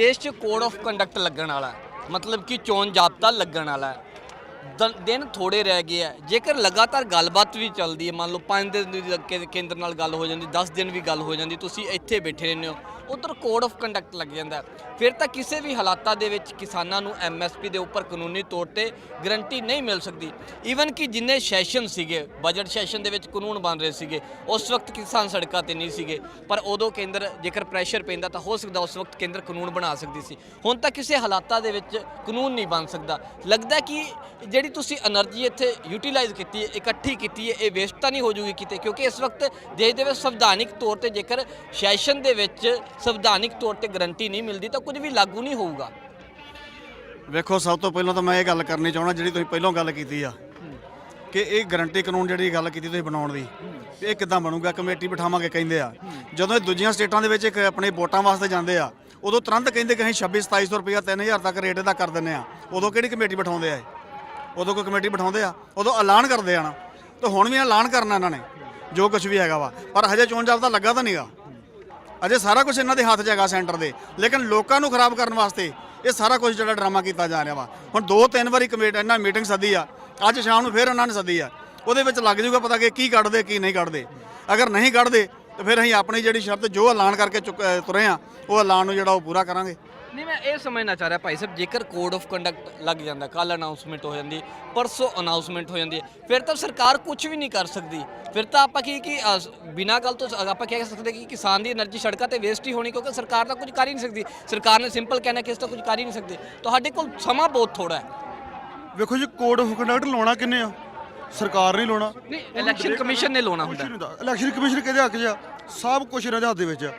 ਦੇਸ਼ 'ਚ code of conduct ਲੱਗਣ ਵਾਲਾ ਮਤਲਬ ਕਿ ਚੋਣ ਜਾਬਤਾ ਲੱਗਣ ਵਾਲਾ ਹੈ। ਦ- ਦਿਨ ਥੋੜੇ ਰਹਿ ਗਏ ਆ ਜੇਕਰ ਲਗਾਤਾਰ ਗੱਲਬਾਤ ਵੀ ਚੱਲਦੀ ਹੈ, ਮੰਨ ਲਓ 5 ਦਿਨ ਦੀ ਕੇਂਦਰ ਨਾਲ ਗੱਲ ਹੋ ਜਾਂਦੀ 10 ਦਿਨ ਵੀ ਗੱਲ ਹੋ ਜਾਂਦੀ, ਤੁਸੀਂ ਇੱਥੇ ਬੈਠੇ ਰਹਿੰਦੇ ਹੋ। ਉਧਰ ਕੋਡ ਆਫ ਕੰਡਕਟ ਲੱਗ ਜਾਂਦਾ ਫਿਰ ਤਾਂ ਕਿਸੇ ਵੀ ਹਾਲਾਤਾਂ ਦੇ ਵਿੱਚ ਕਿਸਾਨਾਂ ਨੂੰ ਐਮਐਸਪੀ ਦੇ ਉੱਪਰ ਕਾਨੂੰਨੀ ਤੌਰ ਤੇ ਗਰੰਟੀ ਨਹੀਂ ਮਿਲ ਸਕਦੀ। ਈਵਨ ਕਿ ਜਿੰਨੇ ਸੈਸ਼ਨ ਸੀਗੇ ਬਜਟ ਸੈਸ਼ਨ ਦੇ ਵਿੱਚ ਕਾਨੂੰਨ ਬਣ ਰਹੇ ਸੀਗੇ, ਉਸ ਵਕਤ ਕਿਸਾਨ ਸੜਕਾਂ ਤੇ ਨਹੀਂ ਸੀਗੇ। ਪਰ ਉਦੋਂ ਕੇਂਦਰ, ਜੇਕਰ ਪ੍ਰੈਸ਼ਰ ਪੈਂਦਾ ਤਾਂ ਹੋ ਸਕਦਾ ਉਸ ਵਕਤ ਕੇਂਦਰ ਕਾਨੂੰਨ ਬਣਾ ਸਕਦੀ ਸੀ। ਹੁਣ ਤਾਂ ਕਿਸੇ ਹਾਲਾਤਾਂ ਦੇ ਵਿੱਚ ਕਾਨੂੰਨ ਨਹੀਂ ਬਣ ਸਕਦਾ। ਲੱਗਦਾ ਕਿ ਜਿਹੜੀ ਤੁਸੀਂ એનર્ਜੀ ਇੱਥੇ ਯੂਟਿਲਾਈਜ਼ ਕੀਤੀ ਹੈ, ਇਕੱਠੀ ਕੀਤੀ ਹੈ, ਇਹ ਵੇਸਟ ਤਾਂ ਨਹੀਂ ਹੋ ਜੂਗੀ ਕਿਤੇ। ਕਿਉਂਕਿ ਇਸ ਵਕਤ ਦੇਸ਼ ਦੇ ਵਿੱਚ ਸੰਵਿਧਾਨਿਕ ਤੌਰ ਤੇ ਜੇਕਰ ਸੈਸ਼ਨ ਦੇ ਵਿੱਚ ਸੰਵਿਧਾਨਿਕ ਤੌਰ ਤੇ ਗਰੰਟੀ ਨਹੀਂ ਮਿਲਦੀ ਤਾਂ ਕੁਝ ਵੀ ਲਾਗੂ ਨਹੀਂ ਹੋਊਗਾ। ਵੇਖੋ, ਸਭ ਤੋਂ ਪਹਿਲਾਂ ਤਾਂ ਮੈਂ ਇਹ ਗੱਲ ਕਰਨੀ ਚਾਹਣਾ ਜਿਹੜੀ ਤੁਸੀਂ ਪਹਿਲਾਂ ਗੱਲ ਕੀਤੀ ਆ, ਕਿ ਇਹ ਗਰੰਟੀ ਕਾਨੂੰਨ ਜਿਹੜੀ ਗੱਲ ਕੀਤੀ ਤੁਸੀਂ ਬਣਾਉਣ ਦੀ, ਇਹ ਕਿੱਦਾਂ ਬਣੂਗਾ, ਕਮੇਟੀ ਬਿਠਾਵਾਂਗੇ, ਕਹਿੰਦੇ ਆ। ਜਦੋਂ ਇਹ ਦੂਜੀਆਂ ਸਟੇਟਾਂ ਦੇ ਵਿੱਚ ਇੱਕ ਆਪਣੇ ਵੋਟਾਂ ਵਾਸਤੇ ਜਾਂਦੇ ਆ, ਉਦੋਂ ਤੁਰੰਤ ਕਹਿੰਦੇ ਕਿ ਅਸੀਂ 26 2700 ਰੁਪਇਆ 3000 ਤੱਕ ਰੇਟ ਦਾ ਕਰ ਦਿੰਨੇ ਆ। ਉਦੋਂ ਕਿਹੜੀ ਕਮੇਟੀ ਬਿਠਾਉਂਦੇ ਆ ਉਦੋਂ ਕੋਈ ਕਮੇਟੀ ਬਿਠਾਉਂਦੇ ਆ, ਉਦੋਂ ਐਲਾਨ ਕਰਦੇ ਆ ਨਾ। ਤਾਂ ਹੁਣ ਵੀ ਐਲਾਨ ਕਰਨਾ ਇਹਨਾਂ ਨੇ, ਜੋ ਕੁਝ ਵੀ ਹੈਗਾ ਵਾ। ਪਰ ਹਜੇ ਚੋਣ ਜਾਬਤਾ ਲੱਗਾ ਤਾਂ ਨਹੀਂਗਾ ਅਜੇ ਸਾਰਾ ਕੁਝ ਇਹਨਾਂ ਦੇ ਹੱਥ 'ਚ ਹੈਗਾ ਸੈਂਟਰ ਦੇ। ਲੇਕਿਨ ਲੋਕਾਂ ਨੂੰ ਖਰਾਬ ਕਰਨ ਵਾਸਤੇ ਇਹ ਸਾਰਾ ਕੁਝ ਜਿਹੜਾ ਡਰਾਮਾ ਕੀਤਾ ਜਾ ਰਿਹਾ ਵਾ। ਹੁਣ ਦੋ ਤਿੰਨ ਵਾਰੀ ਕਮੇਟੀ ਇਹਨਾਂ ਮੀਟਿੰਗ ਸੱਦੀ ਆ। ਅੱਜ ਸ਼ਾਮ ਨੂੰ ਫੇਰ ਉਹਨਾਂ ਨੇ ਸੱਦੀ ਆ। ਉਹਦੇ ਵਿੱਚ ਲੱਗ ਜਾਊਗਾ ਪਤਾ ਕਿ ਕੀ ਕੱਢਦੇ, ਕੀ ਨਹੀਂ ਕੱਢਦੇ। ਅਗਰ ਨਹੀਂ ਕੱਢਦੇ, ਤਾਂ ਫਿਰ ਅਸੀਂ ਆਪਣੀ ਜਿਹੜੀ ਸ਼ਰਤ ਜੋ ਐਲਾਨ ਕਰਕੇ ਚੁੱਕ- ਤੁਰੇ ਆ, ਉਹ ਐਲਾਨ ਨੂੰ ਜਿਹੜਾ ਉਹ ਪੂਰਾ ਕਰਾਂਗੇ। ਨਹੀਂ ਮੈਂ ਇਹ ਸਮਝਣਾ ਚਾਹ ਰਿਹਾ ਭਾਈ ਸਾਹਿਬ ਜੇਕਰ ਕੋਡ ਆਫ ਕੰਡਕਟ ਲੱਗ ਜਾਂਦਾ ਕੱਲ ਅਨਾਉਂਸਮੈਂਟ ਹੋ ਜਾਂਦੀ ਪਰਸੋਂ ਅਨਾਉਂਸਮੈਂਟ ਹੋ ਜਾਂਦੀ ਫਿਰ ਤਾਂ ਸਰਕਾਰ ਕੁਝ ਵੀ ਨਹੀਂ ਕਰ ਸਕਦੀ। ਫਿਰ ਤਾਂ ਆਪਾਂ ਕੀ ਕਿ ਬਿਨਾਂ ਗੱਲ ਤੋਂ ਆਪਾਂ ਕਹਿ ਸਕਦੇ ਕਿ ਕਿਸਾਨ ਦੀ એનર્ਜੀ ਸੜਕਾਂ ਤੇ ਵੇਸਟ ਹੀ ਹੋਣੀ ਕਿਉਂਕਿ ਸਰਕਾਰ ਤਾਂ ਕੁਝ ਕਰ ਹੀ ਨਹੀਂ ਸਕਦੀ। ਸਰਕਾਰ ਨੇ ਸਿੰਪਲ ਕਹਿਣਾ ਕਿ ਇਸ ਤਾਂ ਕੁਝ ਕਰ ਹੀ ਨਹੀਂ ਸਕਦੇ। ਤੁਹਾਡੇ ਕੋਲ ਸਮਾਂ ਬਹੁਤ ਥੋੜਾ ਹੈ। ਵੇਖੋ ਜੀ ਕੋਡ ਆਫ ਕੰਡਕਟ ਲਾਉਣਾ ਕਿੰਨੇ ਆ? ਸਰਕਾਰ ਨਹੀਂ ਲਾਉਣਾ। ਨਹੀਂ ਇਲੈਕਸ਼ਨ ਕਮਿਸ਼ਨ ਨੇ ਲਾਉਣਾ ਹੁੰਦਾ। ਇਲੈਕਸ਼ਨ ਕਮਿਸ਼ਨ ਕਿਹਦੇ ਹੱਕ 'ਚ ਆ? ਸਭ ਕੁਝ ਇਹਨਾਂ ਦੇ ਵਿੱਚ ਆ।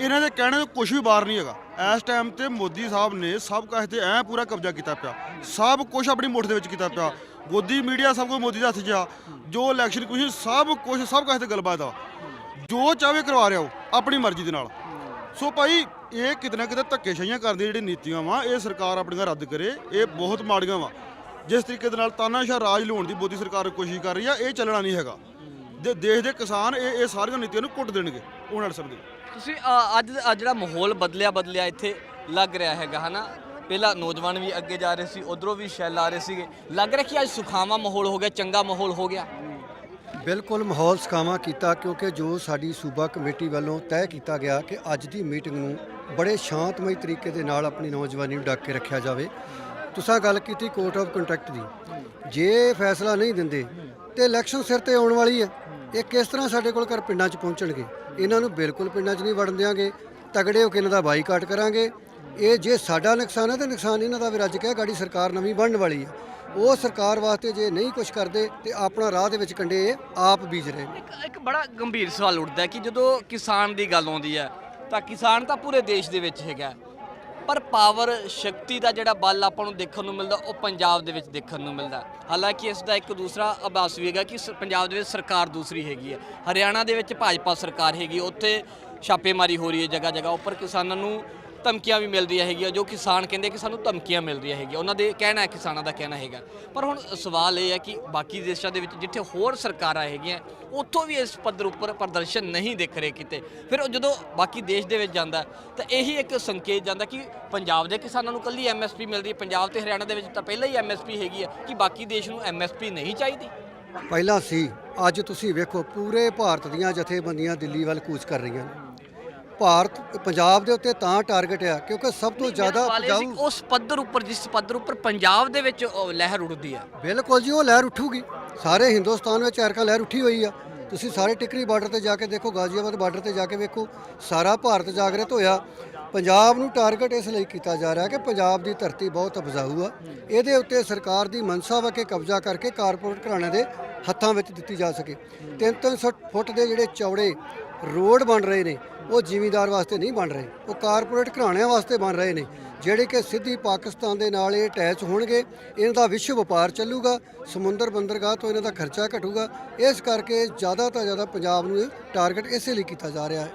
ਇਹਨਾਂ ਦੇ ਕਹਿਣੇ ਤੋਂ ਕੁਝ ਵੀ ਬਾਹਰ ਨਹੀਂ ਹੈਗਾ। ਇਸ ਟਾਈਮ ਤੇ ਮੋਦੀ ਸਾਹਿਬ ਨੇ ਸਭ ਕੁਝ ਤੇ ਐ ਪੂਰਾ ਕਬਜ਼ਾ ਕੀਤਾ ਪਿਆ। ਸਭ ਕੁਝ ਆਪਣੀ ਮੁੱਠ ਦੇ ਵਿੱਚ ਕੀਤਾ ਪਿਆ। ਗੋਦੀ ਮੀਡੀਆ ਸਭ ਕੁਝ ਮੋਦੀ ਦੇ ਹੱਥ 'ਚ ਆ। ਜੋ ਇਲੈਕਸ਼ਨ ਕਮਿਸ਼ਨ ਸਭ ਕੁਝ ਸਭ ਕੁਝ ਤੇ ਗੱਲਬਾਤ ਆ। ਜੋ ਚਾਹਵੇ ਕਰਵਾ ਰਿਹਾ ਉਹ, ਆਪਣੀ ਮਰਜ਼ੀ ਦੇ ਨਾਲ। ਸੋ ਭਾਈ, ਇਹ ਕਿਤੇ ਨਾ ਕਿਤੇ ਧੱਕੇਸ਼ਾਹੀਆਂ ਕਰਦੀ ਜਿਹੜੀ ਨੀਤੀਆਂ ਵਾ, ਇਹ ਸਰਕਾਰ ਆਪਣੀਆਂ ਰੱਦ ਕਰੇ, ਇਹ ਬਹੁਤ ਮਾੜੀਆਂ ਵਾ। ਜਿਸ ਤਰੀਕੇ ਦੇ ਨਾਲ ਤਾਨਾਸ਼ਾਹ ਰਾਜ ਲਿਆਉਣ ਦੀ ਮੋਦੀ ਸਰਕਾਰ ਕੋਸ਼ਿਸ਼ ਕਰ ਰਹੀ ਆ, ਇਹ ਚੱਲਣਾ ਨਹੀਂ ਹੈਗਾ। ਦੇ ਦੇਸ਼ ਦੇ ਕਿਸਾਨ ਇਹ ਇਹ ਸਾਰੀਆਂ ਨੀਤੀਆਂ ਨੂੰ ਕੁੱਟ ਦੇਣਗੇ ਉਹ ਨਾਲ ਸਕਦੇ ਤੁਸੀਂ ਅ, ਅੱਜ ਅੱਜ ਜਿਹੜਾ ਮਾਹੌਲ ਬਦਲਿਆ ਬਦਲਿਆ ਇੱਥੇ ਲੱਗ ਰਿਹਾ ਹੈਗਾ ਹਨਾ? ਪਹਿਲਾਂ ਨੌਜਵਾਨ ਵੀ ਅੱਗੇ ਜਾ ਰਹੇ ਸੀ ਉਧਰੋਂ ਵੀ ਸ਼ੈਲ ਆ ਰਹੇ ਸੀਗੇ। ਲੱਗ ਰਿਹਾ ਕਿ ਅੱਜ ਸੁਖਾਵਾਂ ਮਾਹੌਲ ਹੋ ਗਿਆ ਚੰਗਾ ਮਾਹੌਲ ਹੋ ਗਿਆ? ਬਿਲਕੁਲ ਮਾਹੌਲ ਸਖਾਵਾਂ ਕੀਤਾ ਕਿਉਂਕਿ ਜੋ ਸਾਡੀ ਸੂਬਾ ਕਮੇਟੀ ਵੱਲੋਂ ਤੈਅ ਕੀਤਾ ਗਿਆ ਕਿ ਅੱਜ ਦੀ ਮੀਟਿੰਗ ਨੂੰ ਬੜੇ ਸ਼ਾਂਤਮਈ ਤਰੀਕੇ ਦੇ ਨਾਲ ਆਪਣੀ ਨੌਜਵਾਨੀ ਨੂੰ ਡੱਕ ਕੇ ਰੱਖਿਆ ਜਾਵੇ। ਤੁਸੀਂ ਗੱਲ ਕੀਤੀ ਕੋਰਟ ਆਫ ਕੰਟੈਕਟ ਦੀ। ਜੇ ਫੈਸਲਾ ਨਹੀਂ ਦਿੰਦੇ, ਤੇ ਇਲੈਕਸ਼ਨ ਸਿਰ ਤੇ ਆਉਣ ਵਾਲੀ ਹੈ। ਇਹ ਕਿਸ ਤਰ੍ਹਾਂ ਸਾਡੇ ਕੋਲ ਘਰ ਪਿੰਡਾਂ 'ਚ ਪਹੁੰਚਣਗੇ? ਇਹਨਾਂ ਨੂੰ ਬਿਲਕੁਲ ਪਿੰਡਾਂ 'ਚ ਨਹੀਂ ਵੜਨ ਦਿਆਂਗੇ। ਤਗੜੇ ਹੋ ਕੇ ਇਹਨਾਂ ਦਾ ਬਾਈਕਾਟ ਕਰਾਂਗੇ। ਇਹ ਜੇ ਸਾਡਾ ਨੁਕਸਾਨ ਹੈ, ਤੇ ਨੁਕਸਾਨ ਇਹਨਾਂ ਦਾ ਵੀ। ਰੱਜ ਕੇ ਗਾੜੀ ਸਰਕਾਰ ਨਵੀਂ ਬਣਨ ਵਾਲੀ ਹੈ। ਉਹ ਸਰਕਾਰ ਵਾਸਤੇ ਜੇ ਨਹੀਂ ਕੁਝ ਕਰਦੇ, ਤੇ ਆਪਣਾ ਰਾਹ ਦੇ ਵਿੱਚ ਕੰਡੇ ਇਹ ਆਪ ਬੀਜ ਰਹੇ ਇੱਕ ਇੱਕ ਬੜਾ ਗੰਭੀਰ ਸਵਾਲ ਉੱਠਦਾ ਕਿ ਜਦੋਂ ਕਿਸਾਨ ਦੀ ਗੱਲ ਆਉਂਦੀ ਹੈ, ਤਾਂ ਕਿਸਾਨ ਤਾਂ ਪੂਰੇ ਦੇਸ਼ ਦੇ ਵਿੱਚ ਹੈਗਾ। ਪਰ ਪਾਵਰ ਸ਼ਕਤੀ ਦਾ ਜਿਹੜਾ ਬਲ ਆਪਾਂ ਨੂੰ ਦੇਖਣ ਨੂੰ ਮਿਲਦਾ, ਉਹ ਪੰਜਾਬ ਦੇ ਵਿੱਚ ਦੇਖਣ ਨੂੰ ਮਿਲਦਾ। ਹਾਲਾਂਕਿ ਇਸ ਦਾ ਇੱਕ ਦੂਸਰਾ ਅਭਾਸ ਵੀ ਹੈਗਾ ਕਿ ਸ- ਪੰਜਾਬ ਦੇ ਵਿੱਚ ਸਰਕਾਰ ਦੂਸਰੀ ਹੈਗੀ ਹੈ। ਹਰਿਆਣਾ ਦੇ ਵਿੱਚ ਭਾਜਪਾ ਸਰਕਾਰ ਹੈਗੀ, ਉੱਥੇ ਛਾਪੇਮਾਰੀ ਹੋ ਰਹੀ ਹੈ ਜਗ੍ਹਾ ਜਗ੍ਹਾ ਉੱਪਰ ਕਿਸਾਨਾਂ ਨੂੰ ਧਮਕੀਆਂ ਵੀ ਮਿਲਦੀਆਂ ਹੈਗੀਆਂ, ਜੋ ਕਿਸਾਨ ਕਹਿੰਦੇ ਕਿ ਸਾਨੂੰ ਧਮਕੀਆਂ ਮਿਲਦੀਆਂ ਹੈਗੀਆਂ। ਉਹਨਾਂ ਦੇ ਕਹਿਣਾ ਹੈ, ਕਿਸਾਨਾਂ ਦਾ ਕਹਿਣਾ ਹੈਗਾ। ਪਰ ਹੁਣ ਸਵਾਲ ਇਹ ਹੈ ਕਿ ਬਾਕੀ ਦੇਸ਼ਾਂ ਦੇ ਵਿੱਚ ਜਿੱਥੇ ਹੋਰ ਸਰਕਾਰਾਂ ਹੈਗੀਆਂ, ਉੱਥੋਂ ਵੀ ਇਸ ਪੱਧਰ ਉੱਪਰ ਪ੍ਰਦਰਸ਼ਨ ਨਹੀਂ ਦੇਖ ਰਹੇ ਕਿਤੇ। ਫਿਰ ਉਹ ਜਦੋਂ ਬਾਕੀ ਦੇਸ਼ ਦੇ ਵਿੱਚ ਜਾਂਦਾ, ਤਾਂ ਇਹੀ ਇੱਕ ਸੰਕੇਤ ਜਾਂਦਾ ਕਿ ਪੰਜਾਬ ਦੇ ਕਿਸਾਨਾਂ ਨੂੰ ਕੱਲੀ ਐਮਐਸਪੀ ਮਿਲ ਰਹੀ ਹੈ। ਪੰਜਾਬ ਤੇ ਹਰਿਆਣਾ ਦੇ ਵਿੱਚ ਤਾਂ ਪਹਿਲਾਂ ਹੀ ਐਮਐਸਪੀ ਹੈਗੀ ਹੈ ਕਿ ਬਾਕੀ ਦੇਸ਼ ਨੂੰ ਐਮਐਸਪੀ ਨਹੀਂ ਚਾਹੀਦੀ। ਪਹਿਲਾਂ ਸੀ, ਅੱਜ ਤੁਸੀਂ ਵੇਖੋ, ਪੂਰੇ ਭਾਰਤ ਦੀਆਂ ਜਥੇਬੰਦੀਆਂ ਦਿੱਲੀ ਵੱਲ ਕੂਚ ਕਰ ਰਹੀਆਂ ਨੇ। ਭਾਰਤ ਪੰਜਾਬ ਦੇ ਉੱਤੇ ਤਾਂ ਟਾਰਗੇਟ ਆ ਕਿਉਂਕਿ ਸਭ ਤੋਂ ਜ਼ਿਆਦਾ ਉਪਜਾਊ ਉਸ ਪੱਧਰ ਉੱਪਰ ਜਿਸ ਪੱਧਰ ਉੱਪਰ ਪੰਜਾਬ ਦੇ ਵਿੱਚ ਉਹ ਲਹਿਰ ਉੱਠਦੀ ਹੈ ਬਿਲਕੁਲ ਜੀ ਉਹ ਲਹਿਰ ਉੱਠੂਗੀ। ਸਾਰੇ ਹਿੰਦੁਸਤਾਨ ਵਿੱਚ ਐਰਕਾ ਲਹਿਰ ਉੱਠੀ ਹੋਈ ਆ। ਤੁਸੀਂ ਸਾਰੇ ਟਿਕਰੀ ਬਾਰਡਰ ਤੇ ਜਾ ਕੇ ਦੇਖੋ ਗਾਜ਼ੀਆਬਾਦ ਬਾਰਡਰ ਤੇ ਜਾ ਕੇ ਵੇਖੋ ਸਾਰਾ ਭਾਰਤ ਜਾਗਰਤ ਹੋਇਆ। ਪੰਜਾਬ ਨੂੰ ਟਾਰਗੇਟ ਇਸ ਲਈ ਕੀਤਾ ਜਾ ਰਿਹਾ ਕਿ ਪੰਜਾਬ ਦੀ ਧਰਤੀ ਬਹੁਤ ਉਪਜਾਊ ਆ। ਇਹਦੇ ਉੱਤੇ ਸਰਕਾਰ ਦੀ ਮਨਸਾ ਵਾ ਕਿ ਕਬਜ਼ਾ ਕਰਕੇ ਕਾਰਪੋਰੇਟ ਘਰਾਣਿਆਂ ਦੇ ਹੱਥਾਂ ਵਿੱਚ ਦਿੱਤੀ ਜਾ ਸਕੇ। 3-300 ਫੁੱਟ ਦੇ ਜਿਹੜੇ ਚੌੜੇ ਰੋਡ ਬਣ ਰਹੇ ਨੇ, ਉਹ ਜ਼ਿਮੀਂਦਾਰ ਵਾਸਤੇ ਨਹੀਂ ਬਣ ਰਹੇ। ਉਹ ਕਾਰਪੋਰੇਟ ਘਰਾਣਿਆਂ ਵਾਸਤੇ ਬਣ ਰਹੇ ਨੇ, ਜਿਹੜੇ ਕਿ ਸਿੱਧੀ ਪਾਕਿਸਤਾਨ ਦੇ ਨਾਲ ਇਹ ਅਟੈਚ ਹੋਣਗੇ, ਇਹਨਾਂ ਦਾ ਵਿਸ਼ਵ ਵਪਾਰ ਚੱਲੂਗਾ, ਸਮੁੰਦਰ ਬੰਦਰਗਾਹ ਤੋਂ ਇਹਨਾਂ ਦਾ ਖਰਚਾ ਘਟੂਗਾ। ਇਸ ਕਰਕੇ ਜ਼ਿਆਦਾ ਤੋਂ ਜ਼ਿਆਦਾ ਪੰਜਾਬ ਨੂੰ ਟਾਰਗੇਟ ਇਸੇ ਲਈ ਕੀਤਾ ਜਾ ਰਿਹਾ ਹੈ।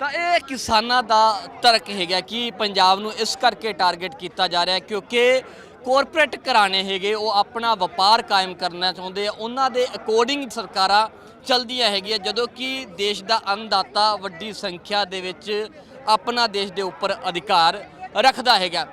ਤਾਂ ਇਹ ਕਿਸਾਨਾਂ ਦਾ ਤਰਕ ਹੈਗਾ ਕਿ ਪੰਜਾਬ ਨੂੰ ਇਸ ਕਰਕੇ ਟਾਰਗੇਟ ਕੀਤਾ ਜਾ ਰਿਹਾ ਕਿਉਂਕਿ ਕਾਰਪੋਰੇਟ ਘਰਾਣੇ ਹੈਗੇ, ਉਹ ਆਪਣਾ ਵਪਾਰ ਕਾਇਮ ਕਰਨਾ ਚਾਹੁੰਦੇ ਆ। ਉਹਨਾਂ ਦੇ ਅਕੋਰਡਿੰਗ ਸਰਕਾਰਾਂ ਚਲਦੀਆਂ ਹੈਗੀਆਂ, ਜਦੋਂ ਕਿ ਦੇਸ਼ ਦਾ ਅੰਨਦਾਤਾ ਵੱਡੀ ਸੰਖਿਆ ਦੇ ਵਿੱਚ ਆਪਣਾ ਦੇਸ਼ ਦੇ ਉੱਪਰ ਅਧਿਕਾਰ ਰੱਖਦਾ ਹੈਗਾ।